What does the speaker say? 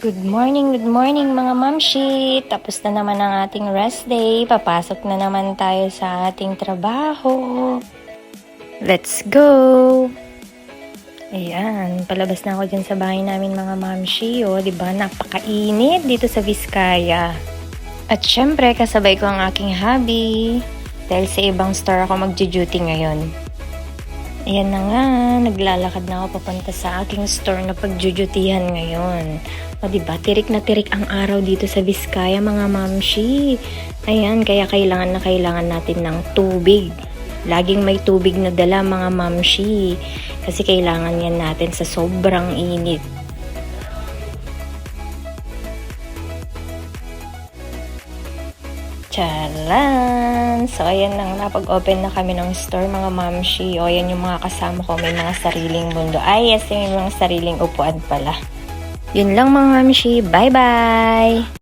Good morning, good morning mga mamshi! Tapos na naman ang ating rest day. Papasok na naman tayo sa ating trabaho. Let's go! Ayan, palabas na ako dyan sa bahay namin mga mamshi. O, di ba napakainit dito sa Vizcaya. At syempre, kasabay ko ang aking hubby. Dahil sa ibang store ako magjo-duty ngayon. Ayan na nga, naglalakad na ako papunta sa aking store na pagjujutihan ngayon. O diba, tirik na tirik ang araw dito sa Vizcaya mga mamshi. Ayan, kaya kailangan na kailangan natin ng tubig. Laging may tubig na dala mga mamshi. Kasi kailangan yan natin sa sobrang init. Charan! So, ayan nang napag-open na kami ng store, mga mamshi. O, ayan yung mga kasama ko. May mga sariling mundo. Ay, yes, may mga sariling upuan pala. Yun lang, mga mamshi. Bye-bye!